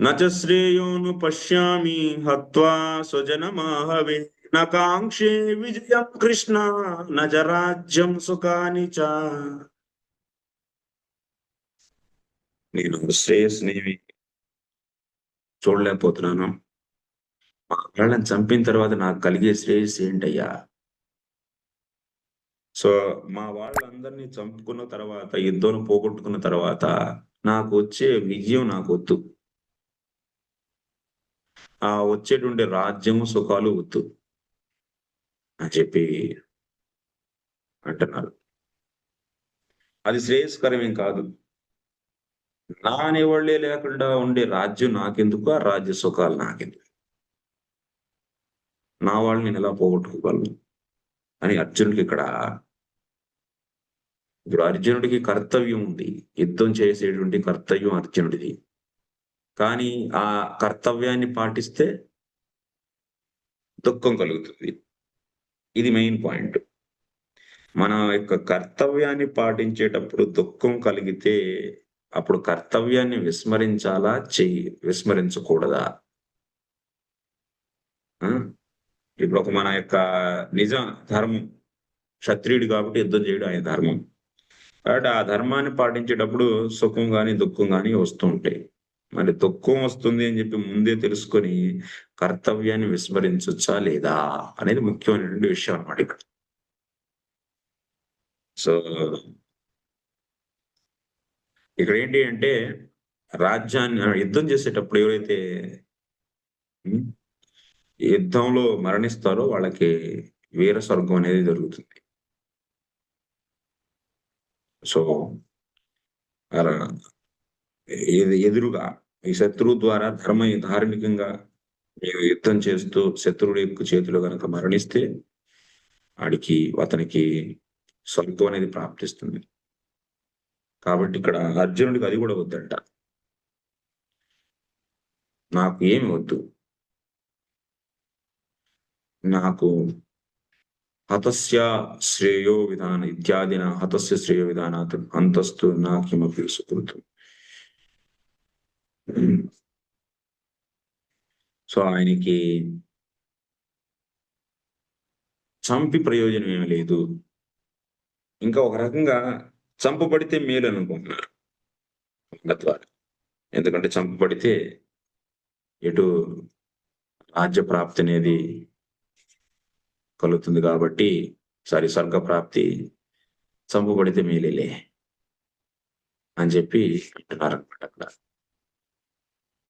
నచ శ్రేయోను పశ్యామి హత్వా స్వజన మాహవే కాంక్షే విజయం కృష్ణ నజరాజ్యం సుఖాని చ. నేను శ్రేయస్నేవి చూడలేకపోతున్నాను. మా వాళ్ళని చంపిన తర్వాత నాకు కలిగే శ్రేయస్ ఏంటయ్యా? సో మా వాళ్ళందరినీ చంపుకున్న తర్వాత యుద్ధం పోగొట్టుకున్న తర్వాత నాకు వచ్చే విజయం నాకు వద్దు. ఆ వచ్చేటువంటి రాజ్యము సుఖాలు వద్దు అని చెప్పి అంటున్నారు. అది శ్రేయస్కరమేం కాదు. నా అనేవాళ్ళే లేకుండా ఉండే రాజ్యం నాకెందుకు? ఆ రాజ్య సుఖాలు నాకెందుకు? నా వాళ్ళని నేను ఎలా పోగొట్టుకోగలను? అని అర్జునుడికి ఇక్కడ ఇప్పుడు అర్జునుడికి కర్తవ్యం ఉంది. యుద్ధం చేసేటువంటి కర్తవ్యం అర్జునుడిది. కానీ ఆ కర్తవ్యాన్ని పాటిస్తే దుఃఖం కలుగుతుంది. ఇది మెయిన్ పాయింట్. మన యొక్క కర్తవ్యాన్ని పాటించేటప్పుడు దుఃఖం కలిగితే అప్పుడు కర్తవ్యాన్ని విస్మరించాలా? చెయ్యి విస్మరించకూడదా? ఇప్పుడు ఒక మన యొక్క నిజ ధర్మం క్షత్రియుడు కాబట్టి యుద్ధం చేయడం ఆయన ధర్మం. కాబట్టి ఆ ధర్మాన్ని పాటించేటప్పుడు సుఖం కానీ దుఃఖం కానీ వస్తూ ఉంటాయి. మరి దుఃఖం వస్తుంది అని చెప్పి ముందే తెలుసుకొని కర్తవ్యాన్ని విస్మరించొచ్చా లేదా అనేది ముఖ్యమైనటువంటి విషయం అన్నమాట ఇక్కడ. సో ఇక్కడ ఏంటి అంటే రాజ్యాన్ని యుద్ధం చేసేటప్పుడు ఎవరైతే యుద్ధంలో మరణిస్తారో వాళ్ళకి వీర స్వర్గం అనేది జరుగుతుంది సో అలా ఎదురుగా ఈ శత్రువు ద్వారా ధర్మ ధార్మికంగా మేము యుద్ధం చేస్తూ శత్రువుడి యొక్క చేతిలో కనుక మరణిస్తే ఆడికి అతనికి స్వర్గం అనేది ప్రాప్తిస్తుంది. కాబట్టి ఇక్కడ అర్జునుడికి అది కూడా వద్దంట. నాకు ఏమి వద్దు. నాకు హతస్య శ్రేయో విధాన ఇత్యాదిన హతస్య శ్రేయో విధానాత్ అంతస్తు నాకిమపి సుకృతం. సో ఆయనకి చంపి ప్రయోజనం ఏమి లేదు. ఇంకా ఒక రకంగా చంపబడితే మేలు అనుకుంటున్నారు. ద్వారా ఎందుకంటే చంపబడితే ఎటు రాజ్య ప్రాప్తి అనేది కలుగుతుంది కాబట్టి సారీ స్వర్గ ప్రాప్తి చంపబడితే మేలేలే అని చెప్పి అంటున్నారు అనమాట అక్కడ.